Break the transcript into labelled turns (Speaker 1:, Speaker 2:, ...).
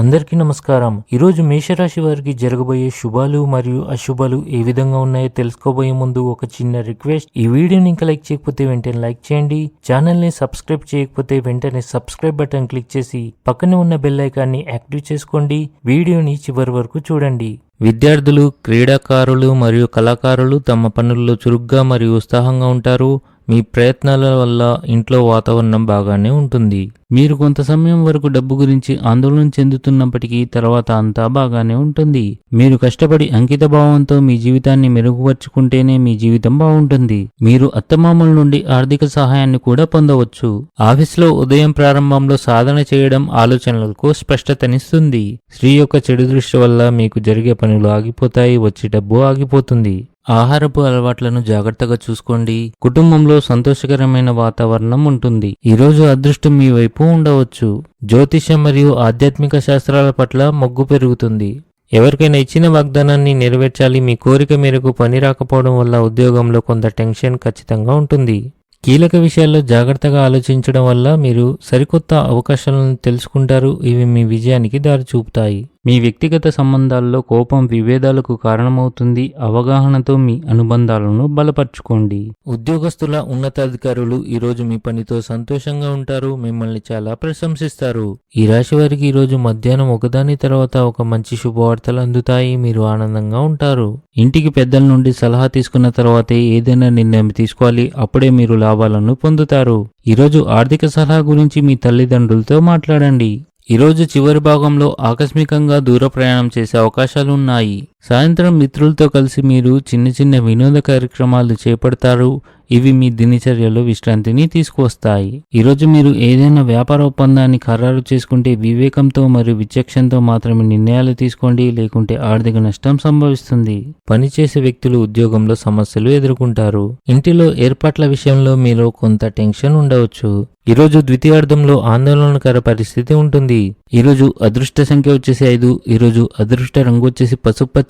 Speaker 1: అందరికీ నమస్కారం. ఈరోజు మేషరాశి వారికి జరగబోయే శుభాలు మరియు అశుభాలు ఏ విధంగా ఉన్నాయో తెలుసుకోబోయే ముందు ఒక చిన్న రిక్వెస్ట్. ఈ వీడియోని ఇంకా లైక్ చేయకపోతే వెంటనే లైక్ చేయండి. ఛానల్ని సబ్స్క్రైబ్ చేయకపోతే వెంటనే సబ్స్క్రైబ్ బటన్ క్లిక్ చేసి పక్కనే ఉన్న బెల్ ఐకాన్ని యాక్టివ్ చేసుకోండి. వీడియోని చివరి వరకు చూడండి. విద్యార్థులు క్రీడాకారులు మరియు కళాకారులు తమ పనుల్లో చురుగ్గా మరియు ఉత్సాహంగా ఉంటారు. మీ ప్రయత్నాల వల్ల ఇంట్లో వాతావరణం బాగానే ఉంటుంది. మీరు కొంత సమయం వరకు డబ్బు గురించి ఆందోళన చెందుతున్నప్పటికీ తర్వాత అంతా బాగానే ఉంటుంది. మీరు కష్టపడి అంకిత భావంతో మీ జీవితాన్ని మెరుగుపరుచుకుంటేనే మీ జీవితం బాగుంటుంది. మీరు అత్తమామల నుండి ఆర్థిక సహాయాన్ని కూడా పొందవచ్చు. ఆఫీసులో ఉదయం ప్రారంభంలో సాధన చేయడం ఆలోచనలకు స్పష్టతనిస్తుంది. స్త్రీ యొక్క చెడు దృష్టి వల్ల మీకు జరిగే పనులు ఆగిపోతాయి వచ్చే డబ్బు ఆగిపోతుంది. ఆహారపు అలవాట్లను జాగ్రత్తగా చూసుకోండి. కుటుంబంలో సంతోషకరమైన వాతావరణం ఉంటుంది. ఈరోజు అదృష్టం మీ వైపు ఉండవచ్చు. జ్యోతిష్యం మరియు ఆధ్యాత్మిక శాస్త్రాల పట్ల మొగ్గు పెరుగుతుంది. ఎవరికైనా ఇచ్చిన వాగ్దానాన్ని నెరవేర్చాలి మీ కోరిక మేరకు పని రాకపోవడం వల్ల ఉద్యోగంలో కొంత టెన్షన్ ఖచ్చితంగా ఉంటుంది. కీలక విషయాల్లో జాగ్రత్తగా ఆలోచించడం వల్ల మీరు సరికొత్త అవకాశాలను తెలుసుకుంటారు. ఇవి మీ విజయానికి దారి చూపుతాయి మీ వ్యక్తిగత సంబంధాల్లో కోపం విభేదాలకు కారణమవుతుంది. అవగాహనతో మీ అనుబంధాలను బలపరుచుకోండి. ఉద్యోగస్తుల ఉన్నతాధికారులు ఈరోజు మీ పనితో సంతోషంగా ఉంటారు మిమ్మల్ని చాలా ప్రశంసిస్తారు. ఈ రాశి వారికి ఈరోజు మధ్యాహ్నం ఒకదాని తర్వాత ఒక మంచి శుభవార్తలు అందుతాయి మీరు ఆనందంగా ఉంటారు. ఇంటికి పెద్దల నుండి సలహా తీసుకున్న తర్వాతే ఏదైనా నిర్ణయం తీసుకోవాలి అప్పుడే మీరు లాభాలను పొందుతారు. ఈరోజు ఆర్థిక సలహా గురించి మీ తల్లిదండ్రులతో మాట్లాడండి. ఈరోజు చివరి భాగంలో ఆకస్మికంగా దూర ప్రయాణం చేసే అవకాశాలు ఉన్నాయి సాయంత్రం మిత్రులతో కలిసి మీరు చిన్న చిన్న వినోద కార్యక్రమాలు చేపడతారు. ఇవి మీ దినచర్యలో విశ్రాంతిని తీసుకువస్తాయి. ఈరోజు మీరు ఏదైనా వ్యాపార ఒప్పందాన్ని ఖరారు చేసుకుంటే వివేకంతో మరియు విచక్షణతో మాత్రమే నిర్ణయాలు తీసుకోండి. లేకుంటే ఆర్థిక నష్టం సంభవిస్తుంది. పనిచేసే వ్యక్తులు ఉద్యోగంలో సమస్యలు ఎదుర్కొంటారు. ఇంటిలో ఏర్పాట్ల విషయంలో మీలో కొంత టెన్షన్ ఉండవచ్చు. ఈరోజు ద్వితీయార్థంలో ఆందోళనకర పరిస్థితి ఉంటుంది. ఈరోజు అదృష్ట సంఖ్య వచ్చేసి ఐదు. ఈరోజు అదృష్ట రంగు వచ్చేసి పసుపచ్చ